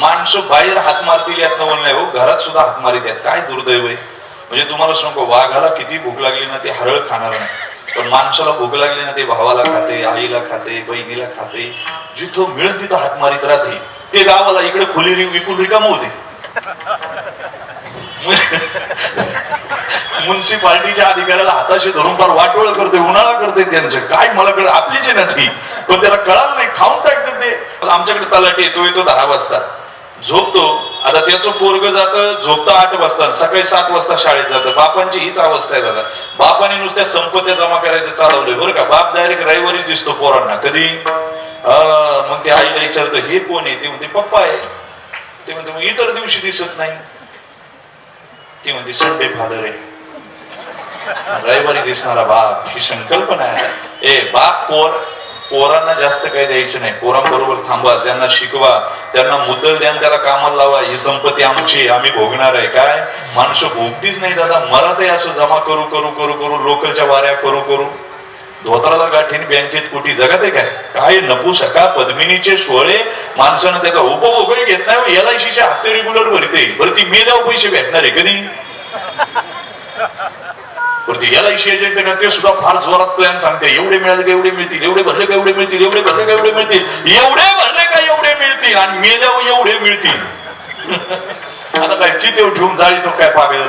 माणसं बाहेर हात मारतील यात नवल नाही हो घरात सुद्धा हात मारित आहेत. काय दुर्दैव आहे? म्हणजे तुम्हाला सांगू वाघाला किती भूक लागली ना ते हरळ खाणार नाही. पण माणसाला भूक लागली ना ते भावाला खाते आईला खाते बहिणीला खाते. जिथं मिळेल तिथं हात मारित राहते. ते गावाला इकडे खोली विकून रिकाम होते. म्युन्सिपाल्टीच्या अधिकाऱ्याला हाताशी धरून फार वाटोळ करते उन्हाळा करते त्यांचं. काय मला कळ आपलीच जे ना पण त्याला कळालं नाही खाऊन टाकते ते. आमच्याकडे तलाठी येतो येतो दहा वाजता. झोपतो. आता त्याचं पोरग जातं झोपतं आठ वाजता सकाळी सात वाजता शाळेत जातं. बापांची हीच अवस्था आहे दादा. बापाने नुसत्या संपत्त्या जमा करायचं चालवलंय बरं का? बाप डायरेक्ट रविवारीच दिसतो पोरांना कधी? मग ते आईला विचारतं हे कोण आहे? ते म्हणते पप्पा आहे. ते म्हणते मग इतर दिवशी दिसत नाही. ती म्हणते संडे फादर आहे. रविवारी दिसणारा बाप ही संकल्पना आहे. ए बाप पोर पोरांना जास्त काही द्यायचं नाही. पोरांबरोबर थांबा त्यांना शिकवा त्यांना मुद्दल द्या त्याला कामाला लावा. ही संपत्ती आमची आम्ही भोगणार आहे. काय? माणसं भोगतीच नाही दादा. मरात असं जमा करू करू करू करू लोकलच्या वाऱ्या करू करू. धोत्राला गाठीने बँकेत कुठे जगत आहे काय? काय नपू सका पद्मिनीचे सोहळे माणसानं त्याचा उपभोगही घेत नाही. एल आय चे हप्ते रेग्युलर भरते. बरं ती मेल्यावर पैसे भेटणार आहे कधी? वरती याला आय एजंट आहे ना ते सुद्धा फार जोरात प्लॅन सांगते. एवढे मिळाले का एवढे मिळतील? एवढे भरले का एवढे मिळतील? एवढे भरले का एवढे मिळतील? एवढे भरले का एवढे मिळतील? आणि मेल्यावर एवढे मिळतील? आता काय चितेव ठेवून जाळी तो काय पागल?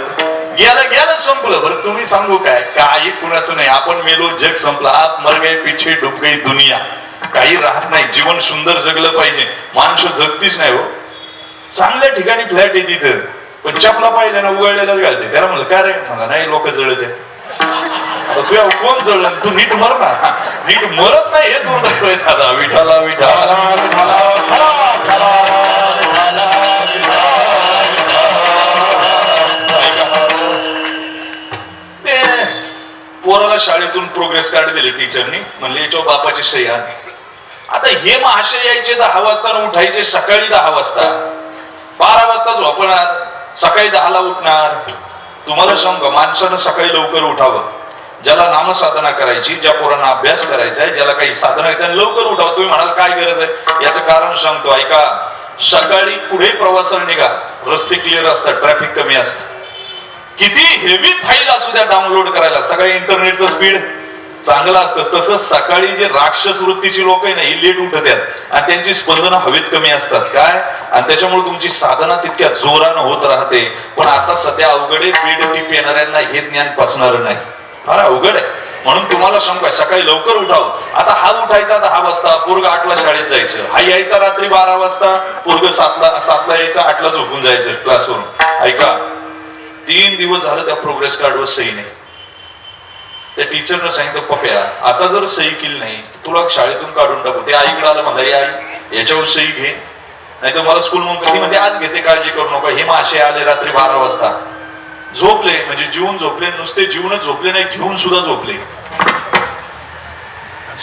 गेलं गेलं संपलं. बरं तुम्ही सांगू काय? काही कुणाचं नाही. आपण मेलो जग संपलं. आत मर गए पिछे डुब गई दुनिया. काही राहत नाही. जीवन सुंदर जगलं पाहिजे. माणसं जगतीच नाही हो. चांगल्या ठिकाणी फ्लॅट आहे तिथं. पण चपला पाहिजे ना उघडलेलाच घालते. त्याला म्हणलं काय रे? मला नाही लोक जळत आहेत. तुझ्या कोण जळलं? तू नीट मर ना. नीट मरत नाही हे दुर्दैव आहे दादा. विठाला विठाला विठाला ते पोराला शाळेतून प्रोग्रेस कार्ड दिले टीचरनी म्हणले याच्या बापाची सही आता हे महाशय यायचे दहा वाजता उठायचे सकाळी दहा वाजता. बारा वाजता झोपणार सकाळी दहाला उठणार. तुम्हाला सांग माणसानं सकाळी लवकर उठावं. ज्याला नामसाधना करायची ज्या पोरांना अभ्यास करायचा आहे ज्याला काही साधना आहे त्यांनी लवकर उठावं. तुम्ही म्हणाल काय गरज आहे? याचं कारण सांगतो ऐका. सकाळी पुढे प्रवासाला निघा. रस्ते क्लिअर असतात ट्रॅफिक कमी असतं. किती हेवी फाईल असू द्या डाउनलोड करायला. सगळ्या इंटरनेटचं स्पीड चांगलं असतं. तसंच सकाळी जे राक्षस वृत्तीची लोक आहे ना ही लेट उठतात आणि त्यांची स्पंदनं हवेत कमी असतात. काय? आणि त्याच्यामुळे तुमची साधना तितक्या जोरानं होत राहते. पण आता सध्या अवघड आहे पेड टीप येणाऱ्यांना हे ज्ञान पचणार नाही. अरे अवघड आहे. म्हणून तुम्हाला शंका सकाळी लवकर उठावं. आता हा उठायचा दहा वाजता. पोरग आठला शाळेत जायचं. हा यायचा रात्री बारा वाजता. पोरग सातला सातला यायचा आठला झोपून जायचं क्लासवरून ऐका. तीन दिवस झालं त्या प्रोग्रेस कार्डवर सही नाही. त्या टीचरनं सांगितलं पप्या आता जर सही केली नाही तर तुला शाळेतून काढून टाकू. ते आईकडे आलं म्हणलं आई याच्यावर सही घे. नाही तर मला स्कूल म्हणून कधी म्हणजे आज घेते काळजी करू नका. हे मासे आले रात्री बारा वाजता. झोपले म्हणजे जीवन झोपले नुसते जीवनच झोपले नाही घेऊन सुद्धा झोपले.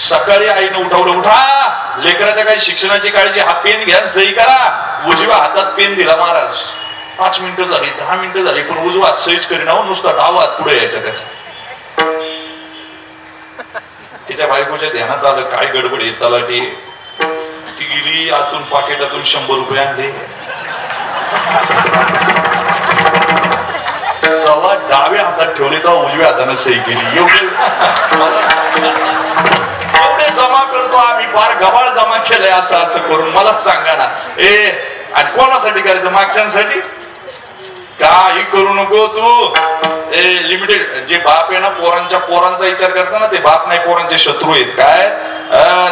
सकाळी आईनं उठवलं उठा! लेकराच्या काही शिक्षणाची काळजी हा पेन घ्या सही करा. उजव्या हातात पेन दिला महाराज. पाच मिनिटं झाली दहा मिनिटं झाली पण उजवा हात सहीच करीना हो, नुसता डावात पुढे यायचा त्याचा. तिच्या बायकोच्या ध्यानात आलं काय गडबड येत तलाठी ती गेली आतून पाकिटातून शंभर रुपये आणले. सव्वा डाव्या हातात ठेवले तेव्हा उजव्या हाताने सही केली. एवढे जमा करतो आम्ही फार गबाळ जमा केलंय असं असं करून. मला सांगा ना. ए आणि कोणासाठी करायचं? मागच्यांसाठी? काही करू नको तू. ए लिमिटेड जे बाप आहे ना पोरांच्या पोरांचा विचार करता ना ते बाप नाही पोरांचे शत्रू आहेत. काय?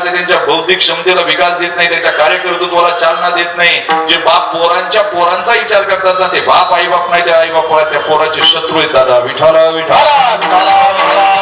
ते त्यांच्या बौद्धिक क्षमतेला विकास देत नाही त्यांच्या कार्यकर्तृत्वाला चालना देत नाही. जे बाप पोरांच्या पोरांचा विचार करतात ना ते बाप आई बाप नाही ते आई बाप त्या पोराचे शत्रू आहेत दादा. विठाला विठाला, विठाला.